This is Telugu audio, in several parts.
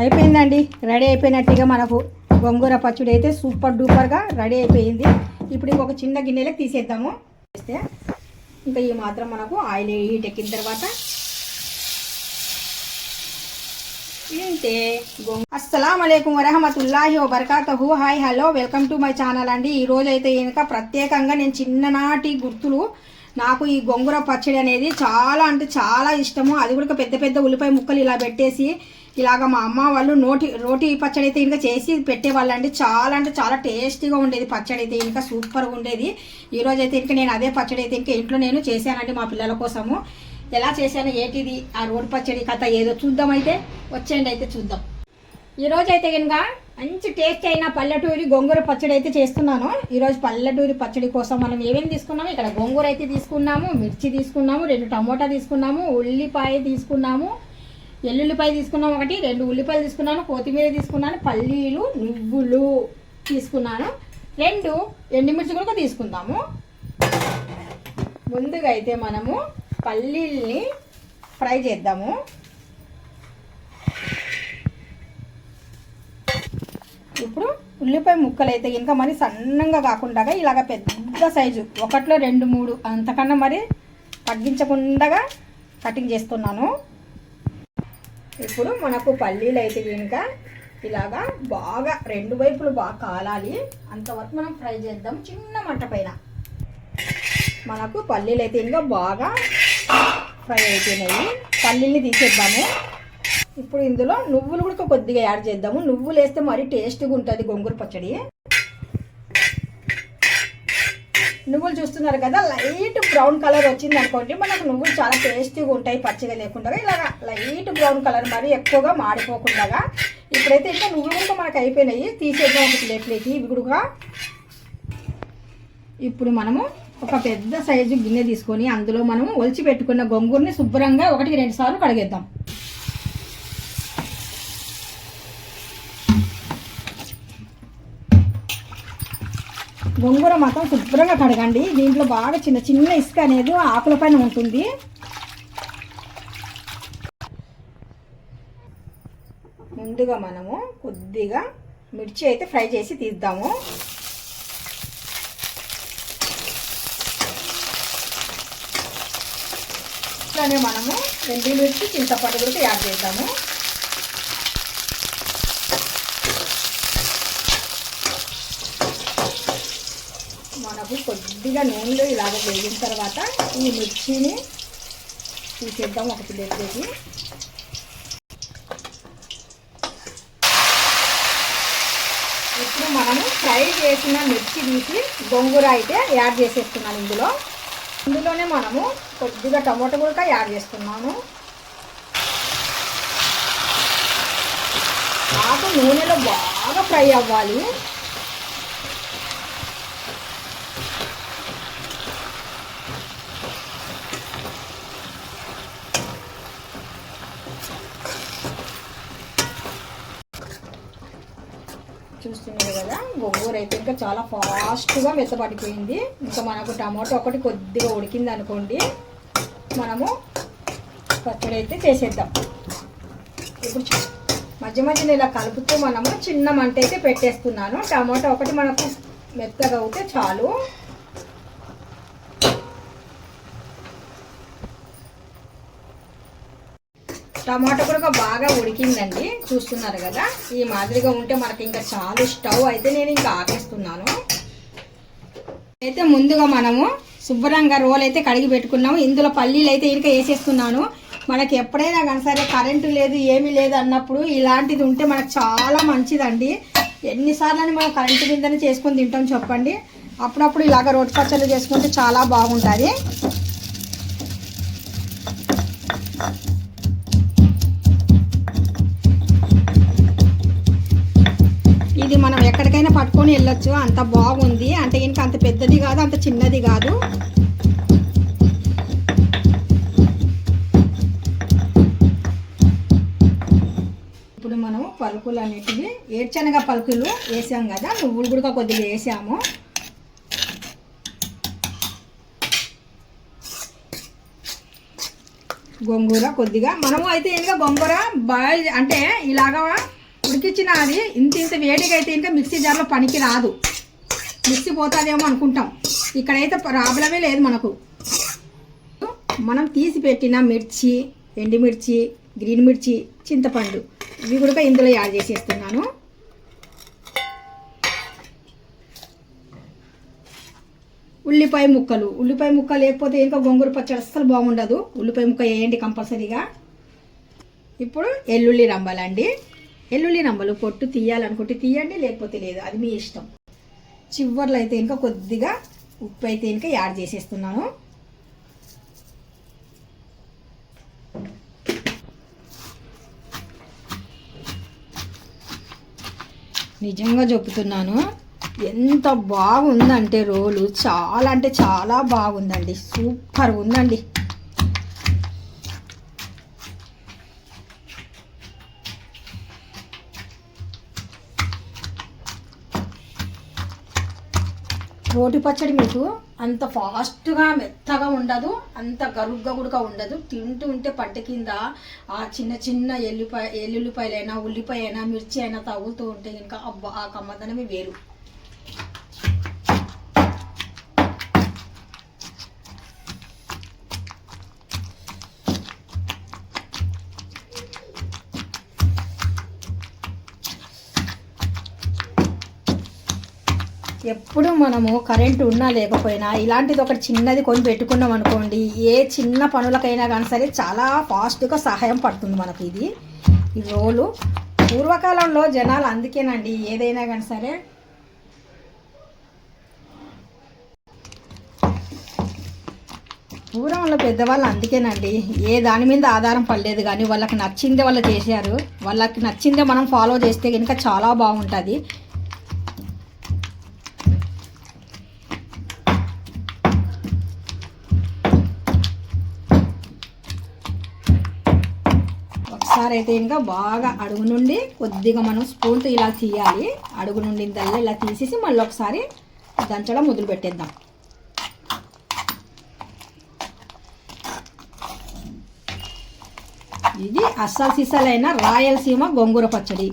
అయిపోయిందండి. రెడీ అయిపోయినట్టుగా మనకు గోంగూర పచ్చడి అయితే సూపర్ డూపర్గా రెడీ అయిపోయింది. ఇప్పుడు ఇంకొక చిన్న గిన్నెలకు తీసేద్దాము. చేస్తే ఇంకా ఈ మాత్రం మనకు ఆయిల్ హీట్ ఎక్కిన తర్వాత ఇంతే అస్సలం అలైకుం వరహమతుల్లాహి వబర్కాతహు. Hi hello welcome to my channel అండి. ఈ రోజు అయితే కనుక ప్రత్యేకంగా నేను చిన్ననాటి గుర్తులు. నాకు ఈ గొంగుర పచ్చడి అనేది చాలా అంటే చాలా ఇష్టము. అది కూడా పెద్ద పెద్ద ఉల్లిపాయ ముక్కలు ఇలా పెట్టేసి ఇలాగ మా అమ్మ వాళ్ళు నోటి రోటి పచ్చడి అయితే ఇంకా చేసి పెట్టేవాళ్ళండి చాలా అంటే చాలా టేస్టీగా ఉండేది పచ్చడి అయితే ఇంకా సూపర్గా ఉండేది. ఈ అయితే ఇంకా నేను అదే పచ్చడి అయితే ఇంకా ఇంట్లో నేను చేశానండి మా పిల్లల కోసము. ఎలా చేశాను ఏంటిది ఆ రోటి పచ్చడి కథ ఏదో చూద్దాం అయితే. వచ్చేయండి అయితే చూద్దాం. ఈరోజు అయితే కనుక మంచి టేస్ట్ అయిన పల్లెటూరి గోంగూర పచ్చడి అయితే చేస్తున్నాను. ఈరోజు పల్లెటూరి పచ్చడి కోసం మనం ఏమేమి తీసుకున్నాము? ఇక్కడ గోంగూర అయితే తీసుకున్నాము మిర్చి తీసుకున్నాము రెండు టమోటా తీసుకున్నాము ఉల్లిపాయ తీసుకున్నాము ఎల్లుల్లిపాయ తీసుకున్నాం ఒకటి? రెండు ఉల్లిపాయలు తీసుకున్నాను కొత్తిమీర తీసుకున్నాను పల్లీలు నువ్వులు తీసుకున్నాను. రెండు ఎండుమిర్చి కూడా తీసుకుందాము. ముందుగా అయితే మనము పల్లీల్ని ఫ్రై చేద్దాము. ఇప్పుడు ఉల్లిపాయ ముక్కలు అయితే ఇంకా మరి సన్నంగా కాకుండా ఇలాగ పెద్ద సైజు ఒకట్లో రెండు మూడు అంతకన్నా మరి తగ్గించకుండా కటింగ్ చేస్తున్నాను. ఇప్పుడు మనకు పల్లీలు అయితే కనుక ఇలాగా బాగా రెండు వైపులు బాగా కాలాలి. అంతవరకు మనం ఫ్రై చేద్దాం చిన్న మంట పైన. మనకు పల్లీలు అయితే ఇంకా బాగా ఫ్రై అయిపోయినాయి. పల్లీల్ని తీసేద్దాము. ఇప్పుడు ఇందులో నువ్వులు కూడా కొద్దిగా యాడ్ చేద్దాము. నువ్వులు వేస్తే మరీ టేస్ట్గా ఉంటుంది గొంగూర పచ్చడి. నువ్వులు చూస్తున్నారు కదా లైట్ బ్రౌన్ కలర్ వచ్చింది అనుకోండి మనకు నువ్వులు చాలా టేస్టీగా ఉంటాయి పచ్చిగా లేకుండా. ఇలాగ లైట్ బ్రౌన్ కలర్ మరి ఎక్కువగా మాడిపోకుండా ఇప్పుడైతే ఇంకా నువ్వులు కూడా మనకు అయిపోయినాయి తీసేద్దాం ఒక ప్లేట్లోకి ఇవిడుగా ఇప్పుడు మనము ఒక పెద్ద సైజు గిన్నె తీసుకొని అందులో మనము ఒలిచి పెట్టుకున్న గొంగూరని శుభ్రంగా ఒకటికి రెండు సార్లు కడిగేద్దాం. గొంగూర మాత్రం శుభ్రంగా కడగండి. దీంట్లో బాగా చిన్న చిన్న ఇసుక అనేది ఆకుల పైన ఉంటుంది. ముందుగా మనము కొద్దిగా మిర్చి అయితే ఫ్రై చేసి తీద్దాము. ఇట్లానే మనము ఎండి మిర్చి చింతపండు కూడా యాడ్ చేద్దాము. మనకు కొద్దిగా నూనెలో ఇలాగ వేగిన తర్వాత ఈ మిర్చిని తీసేద్దాం ఒక ప్లేట్లోకి ఇప్పుడు మనము ఫ్రై చేసిన మిర్చి తీసి గొంగూర అయితే యాడ్ చేసేస్తున్నాను ఇందులో. ఇందులోనే మనము కొద్దిగా టమాటో కూడా యాడ్ చేస్తున్నాము ఆకు నూనెలో బాగా ఫ్రై అవ్వాలి. చూస్తున్నారు కదా గొంగూర అయితే ఇంకా చాలా ఫాస్ట్గా మెత్తపడిపోయింది ఇంకా మనకు టమాటో ఒకటి కొద్దిగా ఉడికింది అనుకోండి మనము పచ్చడి అయితే చేసేద్దాం. ఇప్పుడు మధ్య మధ్యలో ఇలా కలుపుతూ మనము చిన్న మంట అయితే పెట్టేస్తున్నాను. టమాటో ఒకటి మనకు మెత్తగా అవుతే చాలు. టమాటా కూడా బాగా ఉడికిందండి. చూస్తున్నారు కదా? ఈ మాదిరిగా ఉంటే మనకి ఇంకా చాలు స్టవ్ అయితే నేను ఇంకా ఆపేస్తున్నాను. అయితే ముందుగా మనము శుభ్రంగా రోల్ అయితే కడిగి పెట్టుకున్నాము. ఇందులో పల్లీలు అయితే ఇంకా వేసేస్తున్నాను. మనకి ఎప్పుడైనా కానీ సరే కరెంటు లేదు ఏమీ లేదు అన్నప్పుడు ఇలాంటిది ఉంటే మనకు చాలా మంచిదండి. ఎన్నిసార్లు అని మనం కరెంటు మీదనే చేసుకొని తింటాం చెప్పండి. అప్పుడప్పుడు ఇలాగ రోటి పచ్చళ్ళు చేసుకుంటే చాలా బాగుంటుంది. ఇది మనం ఎక్కడికైనా పట్టుకొని వెళ్ళొచ్చు. అంత బాగుంది. అంటే ఇంకా అంత పెద్దది కాదు అంత చిన్నది కాదు. ఇప్పుడు మనం పలుకులు అనేటివి ఏడ్చనగా పలుకులు వేసాం కదా నువ్వులు కూడా కొద్దిగా వేసాము. గోంగూర కొద్దిగా. మనము అయితే ఇంకా గోంగూర బాయిల్ అంటే ఇలాగా ఉడికించిన అది ఇంత ఇంత వేడిగా అయితే ఇంకా మిక్సీ జార్లో పనికి రాదు. మిక్సీ పోతుందేమో అనుకుంటాం. ఇక్కడైతే ప్రాబ్లమే లేదు మనకు. మనం తీసి పెట్టిన మిర్చి ఎండుమిర్చి గ్రీన్ మిర్చి చింతపండు ఇవి కూడా ఇందులో యాడ్ చేసేస్తున్నాను. ఉల్లిపాయ ముక్కలు. ఉల్లిపాయ ముక్క లేకపోతే ఇంకా గొంగూర పచ్చడి అస్సలు బాగుండదు. ఉల్లిపాయ ముక్క వేయండి కంపల్సరీగా. ఇప్పుడు ఎల్లుల్లి రంబాలండి. ఎల్లుల్లి రంబలు పొట్టు తీయాలనుకుంటే తీయండి లేకపోతే లేదు. అది మీ ఇష్టం. చివర్లో అయితే ఇంకా కొద్దిగా ఉప్పు అయితే ఇంకా యాడ్ చేసేస్తున్నాను. నిజంగా చెప్తున్నాను ఎంత బాగుందంటే రోలు. చాలా అంటే చాలా బాగుందండి. సూపర్ ఉందండి. రోటి పచ్చడి మీకు అంత ఫాస్ట్గా మెత్తగా ఉండదు అంత గరుగ్గా కూడా ఉండదు. తింటూ ఉంటే పట్టు కింద ఆ చిన్న చిన్న ఎల్లిపాయ ఎల్లుల్లిపాయలైనా ఉల్లిపాయ అయినా మిర్చి అయినా తగులుతూ ఉంటే ఇంకా అబ్బా ఆ కమ్మదనమే వేరు. ఎప్పుడు మనము కరెంటు ఉన్నా లేకపోయినా ఇలాంటిది ఒకటి చిన్నది కొని పెట్టుకున్నాం అనుకోండి ఏ చిన్న పనులకైనా కానీ సరే చాలా ఫాస్ట్గా సహాయం పడుతుంది మనకి ఇది. ఈ రోలు పూర్వకాలంలో జనాలు అందుకేనండి ఏదైనా కానీ సరే. పూర్వంలో పెద్దవాళ్ళు అందుకేనండి ఏ దాని మీద ఆధారం పడలేదు కానీ వాళ్ళకి నచ్చిందే వాళ్ళు చేశారు. వాళ్ళకి నచ్చిందే మనం ఫాలో చేస్తే కనుక చాలా బాగుంటుంది. ఒకసారి అయితే ఇంకా బాగా అడుగు నుండి కొద్దిగా మనం స్పూన్తో ఇలా తీయాలి. అడుగు నుండి ఇంతల్లా ఇలా తీసేసి మళ్ళీ ఒకసారి దంచడం మొదలు పెట్టేద్దాం. ఇది అస్సలు సిసలైన రాయలసీమ గోంగూర పచ్చడి.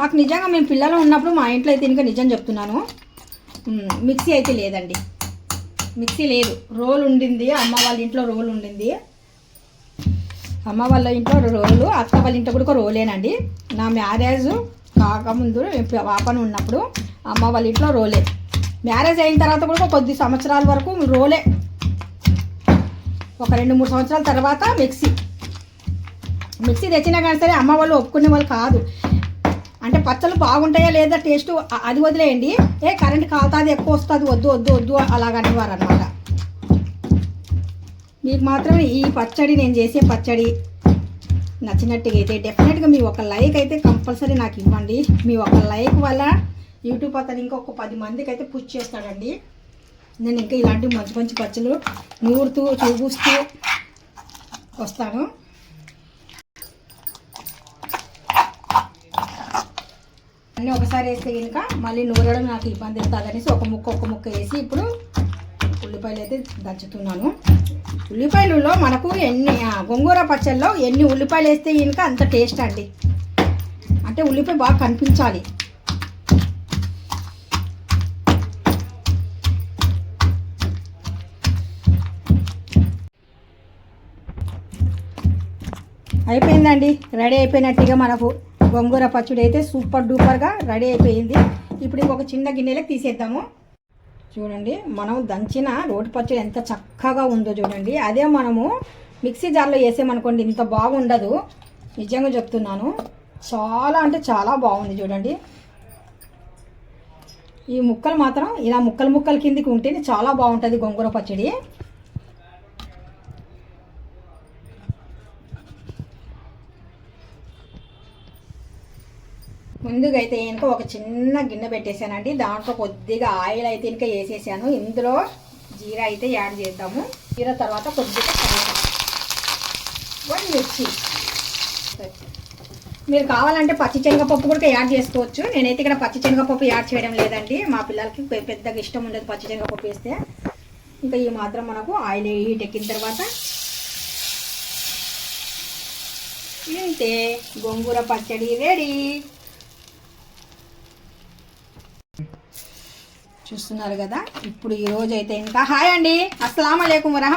మాకు నిజంగా మేము పిల్లలు ఉన్నప్పుడు మా ఇంట్లో అయితే ఇంకా నిజం చెప్తున్నాను. మిక్సీ అయితే లేదండి. మిక్సీ లేదు. రోల్ ఉండింది. అమ్మ వాళ్ళ ఇంట్లో రోల్ ఉండింది. అమ్మ వాళ్ళ ఇంట్లో రోలు అత్త వాళ్ళ ఇంట్లో కూడా ఒక రోలేనండి. నా మ్యారేజ్ కాకముందు పాపను ఉన్నప్పుడు అమ్మ వాళ్ళ ఇంట్లో రోలే. మ్యారేజ్ అయిన తర్వాత కూడా కొద్ది సంవత్సరాల వరకు రోలే. ఒక రెండు మూడు సంవత్సరాల తర్వాత మిక్సీ. మిక్సీ తెచ్చినా కానీ సరే అమ్మ వాళ్ళు ఒప్పుకునే వాళ్ళు కాదు. అంటే పచ్చళ్ళు బాగుంటాయా లేదా టేస్ట్ అది వదిలేయండి. ఏ కరెంట్ కాలుతుంది ఎక్కువ వస్తుంది వద్దు వద్దు వద్దు అలాగనేవారు అనమాట మీకు మాత్రం ఈ పచ్చడి నేను చేసే పచ్చడి నచ్చినట్టుగా అయితే డెఫినెట్గా మీ ఒక లైక్ అయితే కంపల్సరీ నాకు ఇవ్వండి. మీ ఒక లైక్ వల్ల యూట్యూబ్ అతను ఇంకొక పది మందికి అయితే పుష్ చేస్తాడండి. నేను ఇంకా ఇలాంటి మంచి మంచి పచ్చలు నూరుతూ చూపిస్తూ వస్తాను. అన్నీ ఒకసారి వేస్తే కనుక మళ్ళీ నూరడం నాకు ఇబ్బంది అవుతుంది అనేసి ఒక ముక్క ఒక ముక్క వేసి ఇప్పుడు ఉల్లిపాయలు అయితే దంచుతున్నాను. ఉల్లిపాయలలో మనకు ఎన్ని గోంగూర పచ్చళ్ళలో ఎన్ని ఉల్లిపాయలు వేస్తే ఇంకా అంత టేస్ట్ అండి. అంటే ఉల్లిపాయ బాగా కనిపించాలి. అయిపోయిందండి. రెడీ అయిపోయినట్టుగా మనకు గోంగూర పచ్చడి అయితే సూపర్ డూపర్గా రెడీ అయిపోయింది. ఇప్పుడు ఇంకొక చిన్న గిన్నెలకు తీసేద్దాము. చూడండి మనం దంచిన రోటి పచ్చడి ఎంత చక్కగా ఉందో చూడండి. అదే మనము మిక్సీ జార్లో వేసామనుకోండి ఇంత బాగుండదు. నిజంగా చెప్తున్నాను చాలా అంటే చాలా బాగుంది చూడండి. ఈ ముక్కలు మాత్రం ఇలా ముక్కలు ముక్కలు కిందికి ఉంటేనే చాలా బాగుంటుంది గొంగూర పచ్చడి. ముందుగా అయితే ఇంకా ఒక చిన్న గిన్నె పెట్టేశానండి. దాంట్లో కొద్దిగా ఆయిల్ అయితే ఇంకా వేసేసాను. ఇందులో జీరా అయితే యాడ్ చేద్దాము. జీరా తర్వాత కొద్దిగా టమాటా వన్ మిర్చి. మీరు కావాలంటే పచ్చి శనగపప్పు కూడా యాడ్ చేసుకోవచ్చు. నేనైతే ఇక్కడ పచ్చి శనగపప్పు యాడ్ చేయడం లేదండి. మా పిల్లలకి పెద్దగా ఇష్టం ఉండదు పచ్చి శనగపప్పు వేస్తే. ఇంకా ఈ మాత్రం మనకు ఆయిల్ హీట్ ఎక్కిన తర్వాత ఇంతే. గోంగూర పచ్చడి రెడీ. చూస్తున్నారు కదా. ఇప్పుడు ఈ రోజు అయితే ఇంకా హాయ్ అండి. అస్సలం అయికం వరహ